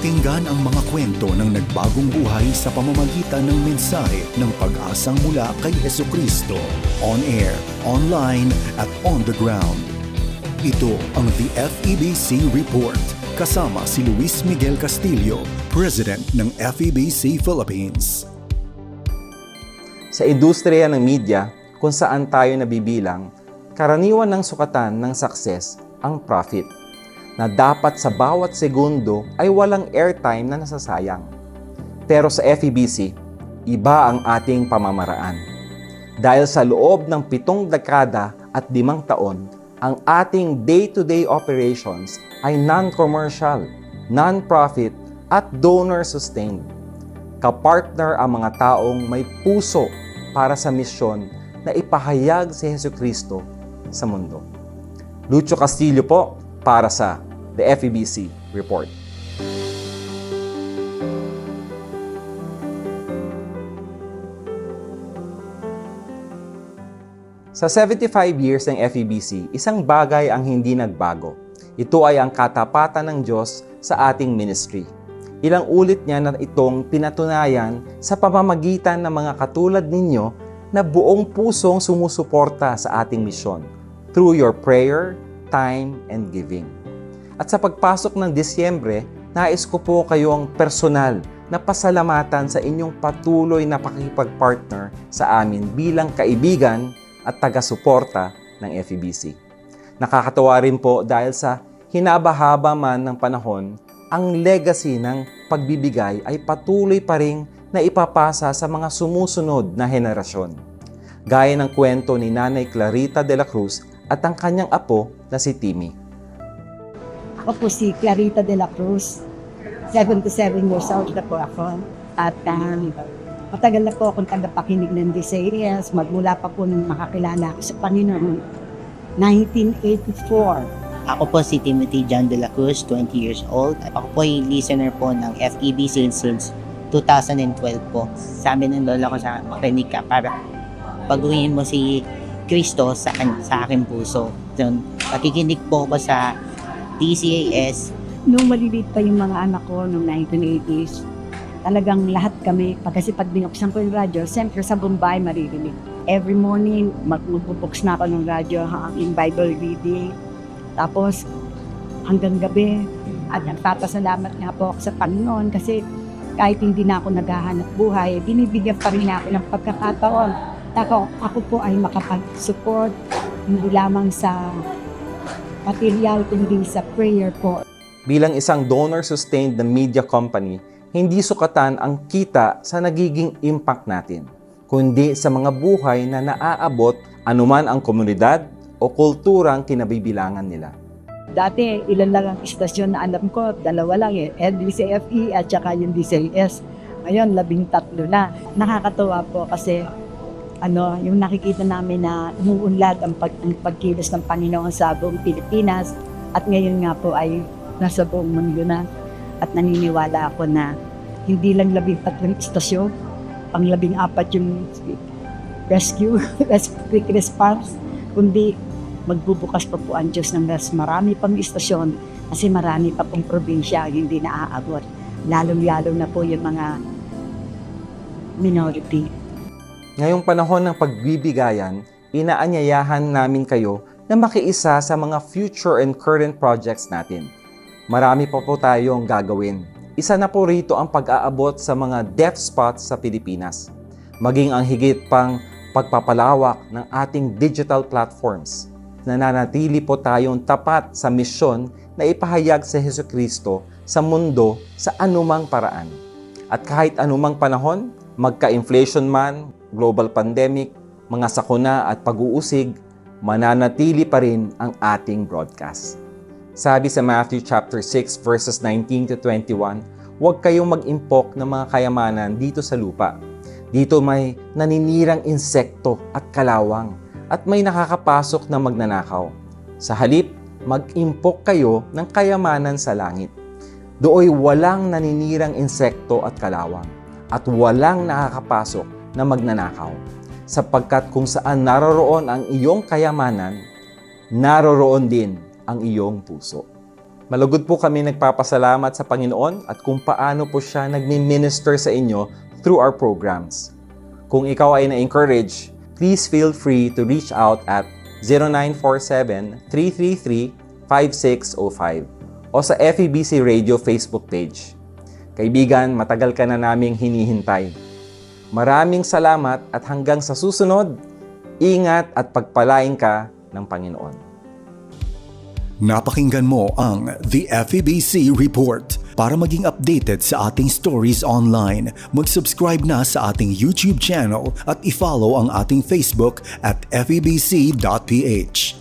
Pakinggan ang mga kwento ng nagbagong buhay sa pamamagitan ng mensahe ng pag-asang mula kay Heso Kristo. On air, online, at on the ground. Ito ang The FEBC Report. Kasama si Luis Miguel Castillo, President ng FEBC Philippines. Sa industriya ng media, kung saan tayo nabibilang, karaniwan ng sukatan ng success ang profit, na dapat sa bawat segundo ay walang airtime na nasasayang. Pero sa FEBC, iba ang ating pamamaraan. Dahil sa loob ng pitong dekada at limang taon, ang ating day-to-day operations ay non-commercial, non-profit at donor-sustained. Kapartner ang mga taong may puso para sa misyon na ipahayag si Heso Kristo sa mundo. Lucho Castillo po para sa The FEBC Report. Sa 75 years ng FEBC, isang bagay ang hindi nagbago. Ito ay ang katapatan ng Diyos sa ating ministry. Ilang ulit niya na itong pinatunayan sa pamamagitan ng mga katulad ninyo na buong pusong sumusuporta sa ating misyon through your prayer, time, and giving. At sa pagpasok ng Disyembre, nais ko po kayong personal na pasalamatan sa inyong patuloy na pakipag-partner sa amin bilang kaibigan at taga-suporta ng FEBC. Nakakatawa rin po dahil sa hinabahaba man ng panahon, ang legacy ng pagbibigay ay patuloy pa rin na ipapasa sa mga sumusunod na henerasyon. Gaya ng kwento ni Nanay Clarita de la Cruz at ang kanyang apo na si Timmy. Ako po si Clarita de la Cruz. 77 years old na po ako. At um, matagal na po akong tagapakinig ng DCAS. Magmula pa po nung makakilala ako sa Panginoon. 1984. Ako po si Timothy John de la Cruz, 20 years old. Ako po ay listener po ng FEB since, since 2012 po. Sabi ng lola ko sa makinig ka para paguhin mo si Kristo sa, sa aking puso. So, pakikinig po ako sa DCAS Nung maliliit pa yung mga anak ko noong 1980s, talagang lahat kami, pag kasi pag binuksan ko yung radyo, siyempre sa Bombay maririnig. Every morning, magbubuks na ako ng radyo, ha, yung Bible reading. Tapos, hanggang gabi, at nagpapasalamat nga po ako sa Panginoon kasi kahit hindi na ako naghahanap buhay, binibigyan pa rin ako ng pagkakataon. Ako, ako po ay makapag-support hindi lamang sa material, kundi sa prayer po. Bilang isang donor-sustained na media company, hindi sukatan ang kita sa nagiging impact natin, kundi sa mga buhay na naaabot anuman ang komunidad o kulturang kinabibilangan nila. Dati, ilan lang ang istasyon na alam ko, dalawa lang eh, DCFE at saka yung DCS. Ngayon, labing tatlo na. Nakakatawa po kasi ano, yung nakikita namin na umuunlad ang, pag, ang pagkilos ng Panginoon sa buong Pilipinas at ngayon nga po ay nasa buong mundo na at naniniwala ako na hindi lang labing tatlong istasyon, pang labing apat yung rescue, quick response, kundi magbubukas pa po ang Diyos ng mas marami pang istasyon kasi marami pa pong probinsya hindi naaabot. Lalong-lalo na po yung mga minority. Ngayong panahon ng pagbibigayan, inaanyayahan namin kayo na makiisa sa mga future and current projects natin. Marami pa po tayong gagawin. Isa na po rito ang pag-aabot sa mga deaf spots sa Pilipinas. Maging ang higit pang pagpapalawak ng ating digital platforms. Nananatili po tayong tapat sa misyon na ipahayag sa Heso Kristo sa mundo sa anumang paraan. At kahit anumang panahon, magka-inflation man, global pandemic, mga sakuna at pag-uusig, mananatili pa rin ang ating broadcast. Sabi sa Matthew chapter 6 verses 19 to 21, huwag kayong mag-impok ng mga kayamanan dito sa lupa. Dito may naninirang insekto at kalawang at may nakakapasok na magnanakaw. Sa halip, mag-impok kayo ng kayamanan sa langit. Dooy walang naninirang insekto at kalawang at walang nakakapasok na magnanakaw. Sapagkat kung saan naroroon ang iyong kayamanan, naroroon din ang iyong puso. Malugod po kami nagpapasalamat sa Panginoon at kung paano po siya nagmi-minister sa inyo through our programs. Kung ikaw ay na-encourage, please feel free to reach out at 0947-333-5605 o sa FEBC Radio Facebook page. Kaibigan, matagal ka na naming hinihintay. Maraming salamat at hanggang sa susunod, ingat at pagpalain ka ng Panginoon. Napakinggan mo ang The FEBC Report. Para maging updated sa ating stories online, mag-subscribe na sa ating YouTube channel at i-follow ang ating Facebook at febc.ph.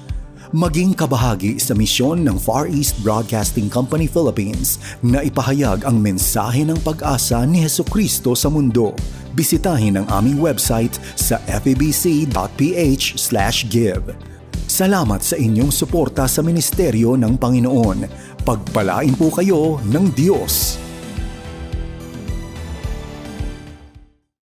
Maging kabahagi sa misyon ng Far East Broadcasting Company Philippines na ipahayag ang mensahe ng pag-asa ni Heso Kristo sa mundo. Bisitahin ang aming website sa febc.ph/give. Salamat sa inyong suporta sa ministeryo ng Panginoon. Pagpalain po kayo ng Diyos.